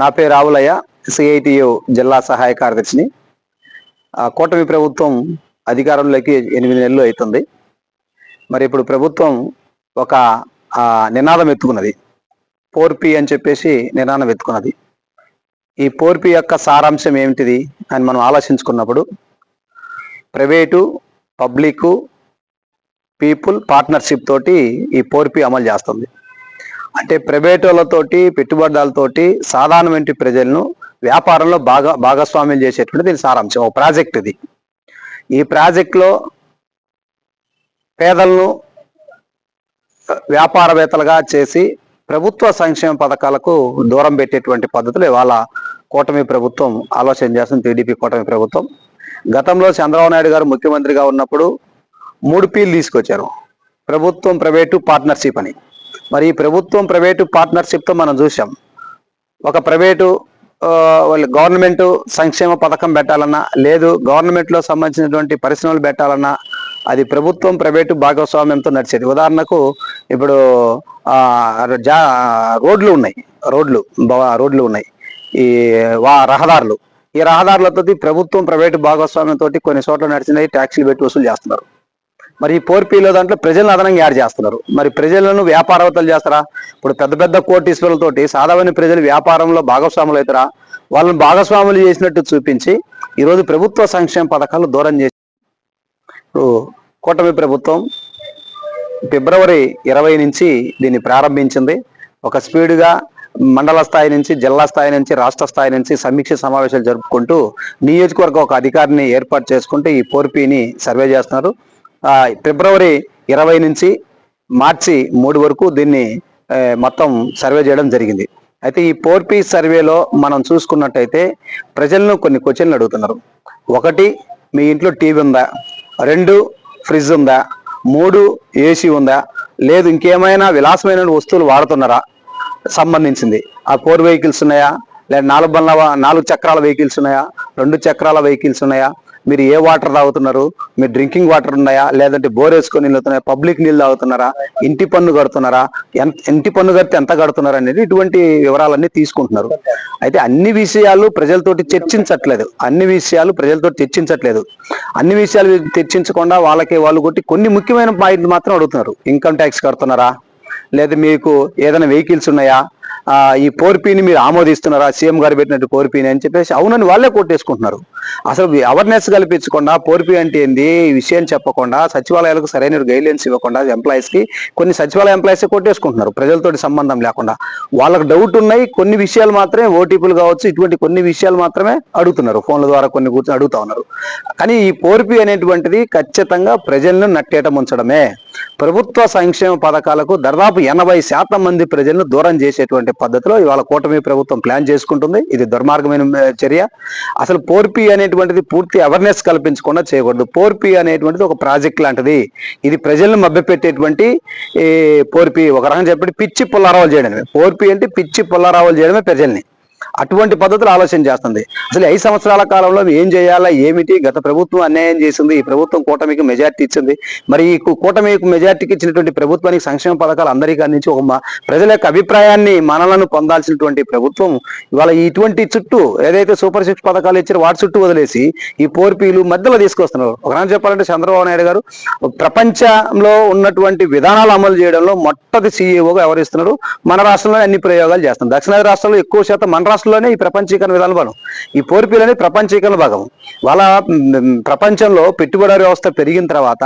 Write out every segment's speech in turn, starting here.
నా పేరు రావులయ్య సిఐటియు జిల్లా సహాయ కార్యదర్శిని. కూటమి ప్రభుత్వం అధికారంలోకి ఎనిమిది నెలలు అవుతుంది. మరి ఇప్పుడు ప్రభుత్వం ఒక నినాదం ఎత్తుకున్నది. పోర్పి అని చెప్పేసి నినాదం ఎత్తుకున్నది. ఈ పోర్పి యొక్క సారాంశం ఏమిటిది అని మనం ఆలోచించుకున్నప్పుడు ప్రైవేటు పబ్లిక్ పీపుల్ పార్ట్నర్షిప్ తోటి ఈ పోర్పి అమలు చేస్తుంది. అంటే ప్రైవేట్ వాళ్ళతోటి పెట్టుబడులతోటి సాధారణమైన ప్రజలను వ్యాపారంలో బాగా భాగస్వామ్యం చేసేటువంటి దీని సారాంశం ఒక ప్రాజెక్ట్ ఇది. ఈ ప్రాజెక్ట్లో పేదలను వ్యాపారవేత్తలుగా చేసి ప్రభుత్వ సంక్షేమ పథకాలకు దూరం పెట్టేటువంటి పద్ధతులు ఇవాళ కూటమి ప్రభుత్వం ఆలోచన చేస్తుంది టీడీపీ కూటమి ప్రభుత్వం. గతంలో చంద్రబాబు నాయుడు గారు ముఖ్యమంత్రిగా ఉన్నప్పుడు మూడు పీలు తీసుకొచ్చారు. ప్రభుత్వం ప్రైవేటు పార్ట్నర్షిప్ అని. మరి ఈ ప్రభుత్వం ప్రైవేటు పార్ట్నర్షిప్తో మనం చూసాం ఒక ప్రైవేటు వాళ్ళు గవర్నమెంట్ సంక్షేమ పథకం పెట్టాలన్నా లేదు గవర్నమెంట్లో సంబంధించినటువంటి పరిశ్రమలు పెట్టాలన్నా అది ప్రభుత్వం ప్రైవేటు భాగస్వామ్యంతో నడిచేది. ఉదాహరణకు ఇప్పుడు జా రోడ్లు ఉన్నాయి. రోడ్లు రోడ్లు ఉన్నాయి. ఈ వా రహదారులు. ఈ రహదారులతో ప్రభుత్వం ప్రైవేటు భాగస్వామ్యంతో కొన్ని చోట్ల నడిచినాయి ట్యాక్సీలు పెట్టి వసూలు చేస్తున్నారు. మరి ఈ పోర్పీలో దాంట్లో ప్రజలను అదనంగా యాడ్ చేస్తున్నారు. మరి ప్రజలను వ్యాపారవేత్తలు చేస్తారా? ఇప్పుడు పెద్ద పెద్ద కోటీశ్వరులతోటి సాధారణ ప్రజలు వ్యాపారంలో భాగస్వాములు అవుతారా? వాళ్ళని భాగస్వాములు చేసినట్టు చూపించి ఈరోజు ప్రభుత్వ సంక్షేమ పథకాలు దూరం చేసి ఇప్పుడు కూటమి ప్రభుత్వం ఫిబ్రవరి ఇరవై నుంచి దీన్ని ప్రారంభించింది. ఒక స్పీడ్గా మండల స్థాయి నుంచి జిల్లా స్థాయి నుంచి రాష్ట్ర స్థాయి నుంచి సమీక్ష సమావేశాలు జరుపుకుంటూ నియోజకవర్గ ఒక అధికారిని ఏర్పాటు చేసుకుంటూ ఈ పోర్పీని సర్వే చేస్తున్నారు. ఫిబ్రవరి ఇరవై నుంచి మార్చి మూడు వరకు దీన్ని మొత్తం సర్వే చేయడం జరిగింది. అయితే ఈ ఫోర్ పీ సర్వేలో మనం చూసుకున్నట్టయితే ప్రజలను కొన్ని క్వశ్చన్లు అడుగుతున్నారు. ఒకటి మీ ఇంట్లో టీవీ ఉందా? రెండు ఫ్రిడ్జ్ ఉందా? మూడు ఏసీ ఉందా? లేదు ఇంకేమైనా విలాసమైన వస్తువులు వాడుతున్నారా? సంబంధించింది. ఆ ఫోర్ వెహికల్స్ ఉన్నాయా? లేదా నాలుగు బండ్ల నాలుగు చక్రాల వెహికల్స్ ఉన్నాయా? రెండు చక్రాల వెహికల్స్ ఉన్నాయా? మీరు ఏ వాటర్ తాగుతున్నారు? మీరు డ్రింకింగ్ వాటర్ ఉన్నాయా? లేదంటే బోర్ వేసుకొని నీళ్ళు అవుతున్నాయా పబ్లిక్ నీళ్ళు తాగుతున్నారా? ఇంటి పన్ను కడుతున్నారా? ఎంత ఇంటి పన్ను కడితే ఎంత కడుతున్నారా అనేది ఇటువంటి వివరాలన్నీ తీసుకుంటున్నారు. అయితే అన్ని విషయాలు ప్రజలతోటి చర్చించట్లేదు. అన్ని విషయాలు ప్రజలతో చర్చించట్లేదు. అన్ని విషయాలు చర్చించకుండా వాళ్ళకి వాళ్ళు కొట్టి కొన్ని ముఖ్యమైన పాయింట్లు మాత్రం అడుగుతున్నారు. ఇన్కమ్ ట్యాక్స్ కడుతున్నారా? లేదా మీకు ఏదైనా వెహికల్స్ ఉన్నాయా? ఈ పోర్పీని మీరు ఆమోదిస్తున్నారా? సీఎం గారు పెట్టినట్టు పోర్పీని అని చెప్పేసి అవునని వాళ్ళే కొట్టేసుకుంటున్నారు. అసలు అవేర్నెస్ కల్పించకుండా పోర్పీ అంటే ఏంది? ఈ విషయం చెప్పకుండా సచివాలయాలకు సరైన గైడ్లైన్స్ ఇవ్వకుండా ఎంప్లాయీస్కి కొన్ని సచివాలయ ఎంప్లాయీస్ కొట్టేసుకుంటున్నారు. ప్రజలతోటి సంబంధం లేకుండా. వాళ్ళకి డౌట్ ఉన్నాయి కొన్ని విషయాలు మాత్రమే ఓటీపీలు కావచ్చు ఇటువంటి కొన్ని విషయాలు మాత్రమే అడుగుతున్నారు. ఫోన్ల ద్వారా కొన్ని కూర్చొని అడుగుతా ఉన్నారు. కానీ ఈ పోర్పీ అనేటువంటిది ఖచ్చితంగా ప్రజలను నట్టేట ముంచడమే. ప్రభుత్వ సంక్షేమ పథకాలకు దాదాపు ఎనభై శాతం మంది ప్రజలను దూరం చేసేటువంటి పద్ధతిలో ఇవాళ కూటమి ప్రభుత్వం ప్లాన్ చేసుకుంటుంది. ఇది దుర్మార్గమైన చర్య. అసలు పోర్పి అనేటువంటిది పూర్తి అవేర్నెస్ కల్పించకుండా చేయకూడదు. పోర్పి అనేటువంటిది ఒక ప్రాజెక్ట్ లాంటిది. ఇది ప్రజలను మభ్యపెట్టేటువంటి ఈ పోర్పి ఒక రకం చెప్పి పిచ్చి పుల్లారావులు చేయడమే. పోర్పి అంటే పిచ్చి పుల్లారావులు చేయడమే ప్రజల్ని. అటువంటి పద్ధతులు ఆలోచన చేస్తుంది. అసలు ఐదు సంవత్సరాల కాలంలో ఏం చేయాలా ఏమిటి? గత ప్రభుత్వం అన్యాయం చేసింది ఈ ప్రభుత్వం కూటమికి మెజార్టీ ఇచ్చింది. మరి ఈ కూటమికి మెజార్టీకి ఇచ్చినటువంటి ప్రభుత్వానికి సంక్షేమ పథకాలు అందరికీ అందించి ఒక ప్రజల యొక్క అభిప్రాయాన్ని మనలను పొందాల్సినటువంటి ప్రభుత్వం ఇవాళ ఇటువంటి చుట్టూ ఏదైతే సూపర్ సిక్స్ పథకాలు ఇచ్చారో వాటి చుట్టూ వదిలేసి ఈ పోర్పీలు మధ్యలో తీసుకొస్తున్నారు. ఒక చెప్పాలంటే చంద్రబాబు నాయుడు గారు ప్రపంచంలో ఉన్నటువంటి విధానాలు అమలు చేయడంలో మొట్టది సీఈఓగా వ్యవహరిస్తున్నారు మన రాష్ట్రంలో అన్ని ప్రయోగాలు చేస్తున్నారు. దక్షిణాది రాష్ట్రాల్లో ఎక్కువ శాతం మన రాష్ట్రం రాష్ట్రంలోనే ఈ ప్రపంచీకరణ విధానం భాగం ఈ పోర్పీలు అనేది ప్రపంచీకరణ భాగం. వాళ్ళ ప్రపంచంలో పెట్టుబడి వ్యవస్థ పెరిగిన తర్వాత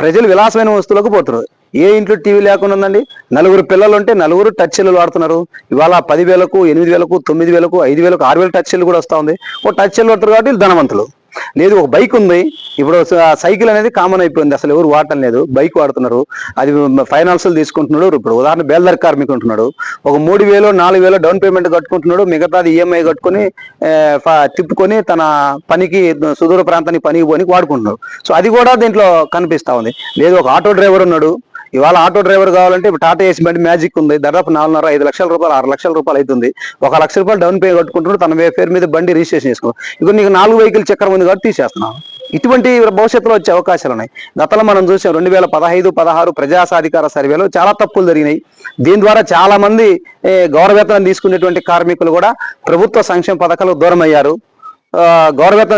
ప్రజలు విలాసమైన వస్తువులకు పోతున్నారు. ఏ ఇంట్లో టీవీ లేకుండా ఉందండి? నలుగురు పిల్లలు ఉంటే నలుగురు టచ్ సెల్లు వాడుతున్నారు. ఇవాళ పదివేలకు ఎనిమిది వేలకు తొమ్మిది వేలకు ఐదు వేలకు ఆరు వేలు టచ్ సెల్లు కూడా వస్తూ ఉంది. ఓ టచ్ సెల్ వాడుతారు కాబట్టి ధనవంతులు. లేదు ఒక బైక్ ఉంది. ఇప్పుడు సైకిల్ అనేది కామన్ అయిపోయింది. అసలు ఎవరు వాడటం లేదు. బైక్ వాడుతున్నారు. అది ఫైనాన్షియల్ తీసుకుంటున్నాడు. ఇప్పుడు ఉదాహరణ బేల్దార్ కార్మికు ఉంటున్నాడు. ఒక మూడు వేలు నాలుగు వేలు డౌన్ పేమెంట్ కట్టుకుంటున్నాడు. మిగతాది ఈఎంఐ కట్టుకొని తిప్పుకొని తన పనికి సుదూర ప్రాంతానికి పనికి పోనికి వాడుకుంటున్నాడు. సో అది కూడా దీంట్లో కనిపిస్తా ఉంది. లేదు ఒక ఆటో డ్రైవర్ ఉన్నాడు. ఇవాళ ఆటో డ్రైవర్ కావాలంటే ఇప్పుడు టాటా ఏసీ బండి మ్యాజిక్ ఉంది. దాదాపు నాలుగున్నర ఐదు లక్షల రూపాయలు ఆరు లక్షల రూపాయలు అవుతుంది. ఒక లక్ష రూపాయలు డౌన్ పే కట్టుకుంటున్నాడు. తన పేరు మీద బండి రిజిస్ట్రేషన్ చేసుకో ఇప్పుడు నీకు నాలుగు వెహికల్ చక్రం ఉంది కాబట్టి తీసేస్తున్నాను ఇటువంటి భవిష్యత్తులో వచ్చే అవకాశాలు ఉన్నాయి. గతంలో మనం చూసాం రెండు వేల పదహైదు పదహారు ప్రజాసాధికార సర్వేలో చాలా తప్పులు జరిగినాయి. దీని ద్వారా చాలా మంది గౌరవేతనం తీసుకునేటువంటి కార్మికులు కూడా ప్రభుత్వ సంక్షేమ పథకాలకు దూరం అయ్యారు ఆ,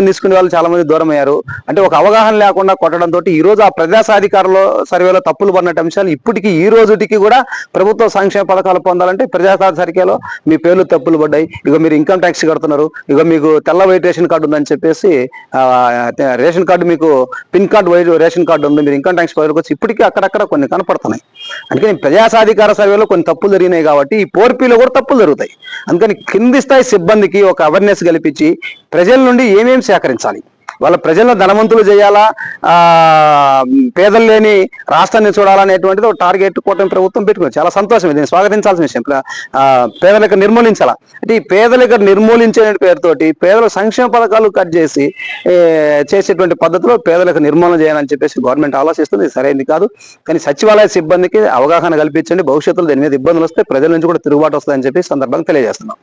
తీసుకునే వాళ్ళు చాలా మంది దూరం అయ్యారు. అంటే ఒక అవగాహన లేకుండా కొట్టడంతో ఈ రోజు ఆ ప్రజాసాధికారంలో సర్వేలో తప్పులు పడినట్టు అంశాలు ఇప్పటికీ ఈ రోజుటికి కూడా ప్రభుత్వ సంక్షేమ పథకాలు పొందాలంటే ప్రజా సర్వేలో మీ పేర్లు తప్పులు పడ్డాయి. ఇక మీరు ఇన్కమ్ ట్యాక్స్ కడుతున్నారు. ఇక మీకు తెల్ల వైట్ రేషన్ కార్డు ఉందని చెప్పేసి రేషన్ కార్డు మీకు pin card white ration card ఉంది. మీరు ఇన్కమ్ ట్యాక్స్ పరిధిలోకి వచ్చి ఇప్పటికీ అక్కడక్కడ కొన్ని కనపడుతున్నాయి. అందుకని ప్రజాసాధికార సర్వేలో కొన్ని తప్పులు జరిగినాయి కాబట్టి ఈ పోర్పీలో కూడా తప్పులు జరుగుతాయి. అందుకని కింది స్థాయి సిబ్బందికి ఒక అవేర్నెస్ కల్పించి ప్రజల నుండి ఏమేమి సేకరించాలి? వాళ్ళ ప్రజలను ధనవంతులు చేయాలా? పేదలు లేని రాష్ట్రాన్ని చూడాలనేటువంటిది ఒక టార్గెట్ కూటమి ప్రభుత్వం పెట్టుకుంది. చాలా సంతోషం. ఇది స్వాగతించాల్సిన విషయం. పేదలకు నిర్మూలించాలా? అంటే ఈ పేదలకు నిర్మూలించే పేరుతోటి పేదల సంక్షేమ పథకాలు కట్ చేసి చేసేటువంటి పద్ధతిలో పేదలకు నిర్మూలన చేయాలని చెప్పేసి గవర్నమెంట్ ఆలోచిస్తుంది. సరైనది కాదు. కానీ సచివాలయ సిబ్బందికి అవగాహన కల్పించండి. భవిష్యత్తులో దీని మీద ఇబ్బందులు వస్తే ప్రజల నుంచి కూడా తిరుగుబాటు వస్తుందని చెప్పి సందర్భంగా తెలియజేస్తున్నాం.